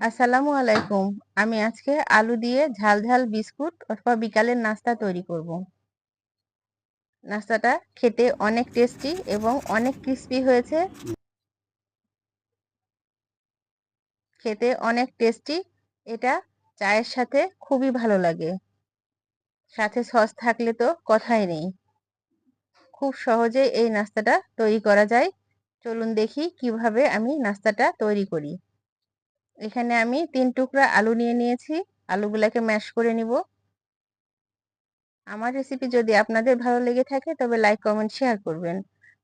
আসসালামু আলাইকুম। আমি আজকে আলু দিয়ে ঝাল ঝাল বিস্কুট অথবা বিকালের নাস্তা তৈরি করব। নাস্তাটা খেতে অনেক টেস্টি এবং অনেক ক্রিস্পি হয়েছে। খেতে অনেক টেস্টি। এটা চায়ের সাথে খুবই ভালো লাগে। সাথে সস থাকলে তো কথাই নেই। খুব সহজে এই নাস্তাটা তৈরি করা যায়। চলুন দেখি কীভাবে আমি নাস্তাটা তৈরি করি। এখানে আমি তিন টুকরা আলু নিয়ে নিয়েছি। আলুগুলাকে ম্যাশ করে নিব। আমার রেসিপি যদি আপনাদের ভালো লেগে থাকে, তবে লাইক কমেন্ট শেয়ার করবেন।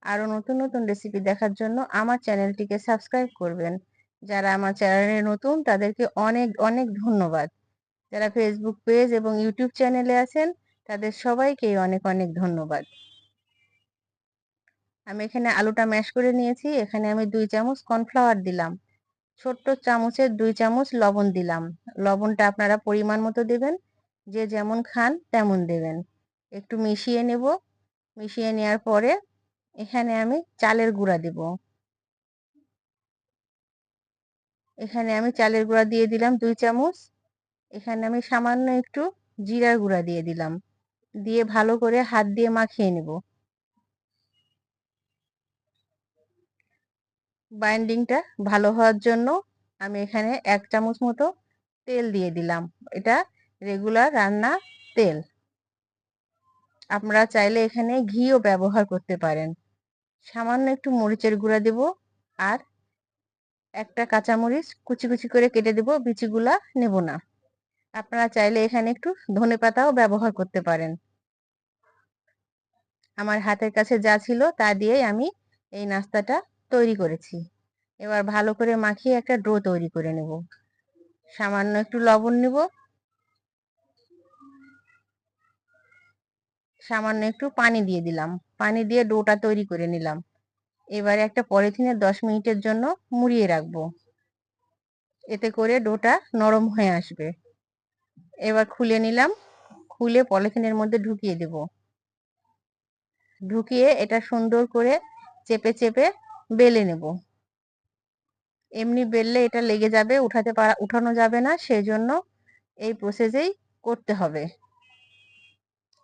আরও নতুন নতুন রেসিপি দেখার জন্য আমার চ্যানেলটিকে সাবস্ক্রাইব করবেন। যারা আমার চ্যানেলে নতুন, তাদেরকে অনেক অনেক ধন্যবাদ। যারা ফেসবুক পেজ এবং ইউটিউব চ্যানেলে আছেন, তাদের সবাইকেই অনেক অনেক ধন্যবাদ। আমি এখানে আলুটা ম্যাশ করে নিয়েছি। এখানে আমি দুই চামচ কর্নফ্লাওয়ার দিলাম। ছোট্ট চামচের দুই চামচ লবণ দিলাম। লবণটা আপনারা পরিমাণ মতো দেবেন। যে যেমন খান তেমন দেবেন। একটু মিশিয়ে নেব। মিশিয়ে নেওয়ার পরে এখানে আমি চালের গুঁড়া দেব। এখানে আমি চালের গুঁড়া দিয়ে দিলাম দুই চামচ। এখানে আমি সামান্য একটু জিরার গুঁড়া দিয়ে দিলাম। দিয়ে ভালো করে হাত দিয়ে মাখিয়ে নেব। বাইন্ডিংটা ভালো হওয়ার জন্য আমি এখানে এক চামচ মতো তেল দিয়ে দিলাম। এটা রেগুলার রান্না তেল। আপনারা চাইলে এখানে ঘিও ব্যবহার করতে পারেন। সামান্য একটু মরিচের গুঁড়া দেব আর একটা কাঁচামরিচ কুচি কুচি করে কেটে দেব, বিচিগুলা নেব না। আপনারা চাইলে এখানে একটু ধনে পাতাও ব্যবহার করতে পারেন। আমার হাতের কাছে যা ছিল তা দিয়েই আমি এই নাস্তাটা তৈরি করেছি। এবার ভালো করে মাখিয়ে একটা ডো তৈরি করে নেব। সামান্য একটু লবণ নেব। সামান্য একটু পানি দিয়ে দিলাম। পানি দিয়ে ডোটা তৈরি করে নিলাম। এবারে একটা পলিথিনে দশ মিনিটের জন্য মুড়িয়ে রাখব। এতে করে ডোটা নরম হয়ে আসবে। এবার খুলে নিলাম। খুলে পলিথিনের মধ্যে ঢুকিয়ে দেব। ঢুকিয়ে এটা সুন্দর করে চেপে চেপে বেলে নেব। এমনি বেললে এটা লেগে যাবে, উঠাতে পারা, উঠানো যাবে না, সেজন্য এই প্রসেসেই করতে হবে।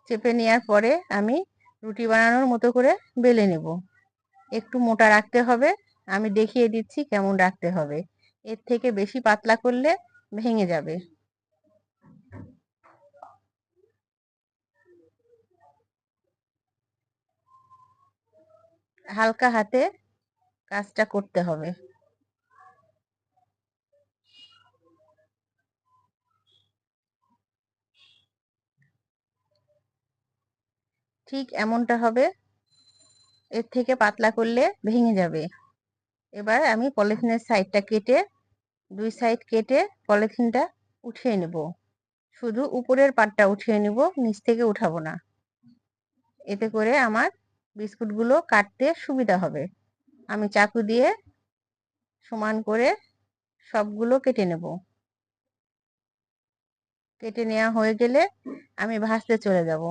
চেপে নেওয়ার পরে আমি রুটি বানানোর মতো করে বেলে নেব। একটু মোটা রাখতে হবে, আমি দেখিয়ে দিচ্ছি কেমন রাখতে হবে। এর থেকে বেশি পাতলা করলে ভেঙে যাবে। হালকা হাতে কাজটা করতে হবে। ঠিক এমনটা হবে। এর থেকে পাতলা করলে ভেঙে যাবে। এবার আমি পলিথিনের সাইডটা কেটে, দুই সাইড কেটে পলিথিনটা উঠিয়ে নেব। শুধু উপরের পাটটা উঠিয়ে নেব, নিচ থেকে উঠাবো না। এতে করে আমার বিস্কুটগুলো কাটতে সুবিধা হবে। আমি চাকু দিয়ে সমান করে সবগুলো কেটে নেব। কেটে নেওয়া হয়ে গেলে আমি ভাজতে চলে যাব।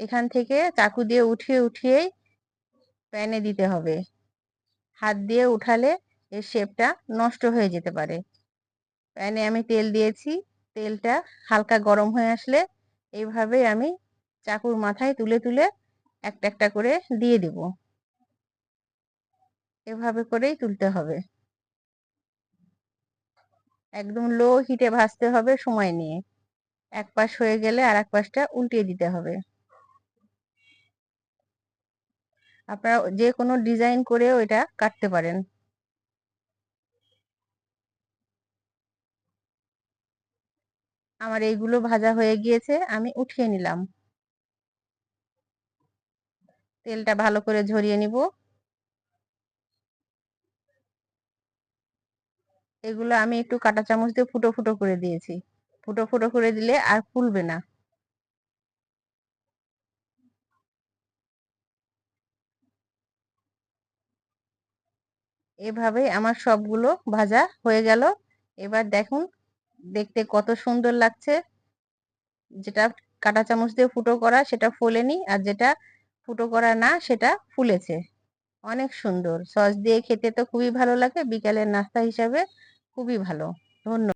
এখান থেকে চাকু দিয়ে উঠিয়ে উঠিয়েই প্যানে দিতে হবে। হাত দিয়ে উঠালে এর শেপটা নষ্ট হয়ে যেতে পারে। প্যানে আমি তেল দিয়েছি। তেলটা হালকা গরম হয়ে আসলে এইভাবে আমি চাকুর মাথায় তুলে তুলে একটা একটা করে দিয়ে দেব। এভাবে করেই তুলতে হবে। একদম লো হিটে ভাজতে হবে সময় নিয়ে। এক পাশ হয়ে গেলে আর এক পাশটা উল্টিয়ে দিতে হবে। আপনারা যে কোনো ডিজাইন করেও এটা কাটতে পারেন। আমার এইগুলো ভাজা হয়ে গিয়েছে, আমি উঠিয়ে নিলাম। তেলটা ভালো করে ঝরিয়ে নিব। এগুলো আমি একটু কাটা চামচ দিয়ে ফুটো ফুটো করে দিয়েছি। ফুটো ফুটো করে দিলে আর ফুলবে না। এভাবেই আমার সবগুলো ভাজা হয়ে গেল। এবার দেখুন, দেখতে কত সুন্দর লাগছে। যেটা কাটা চামচ দিয়ে ফুটো করা সেটা ফোলেনি আর যেটা ফুটো করা না সেটা ফুলেছে। অনেক সুন্দর। সস দিয়ে খেতে তো খুবই ভালো লাগে। বিকালের নাস্তা হিসাবে খুবই ভালো। ধন্যবাদ।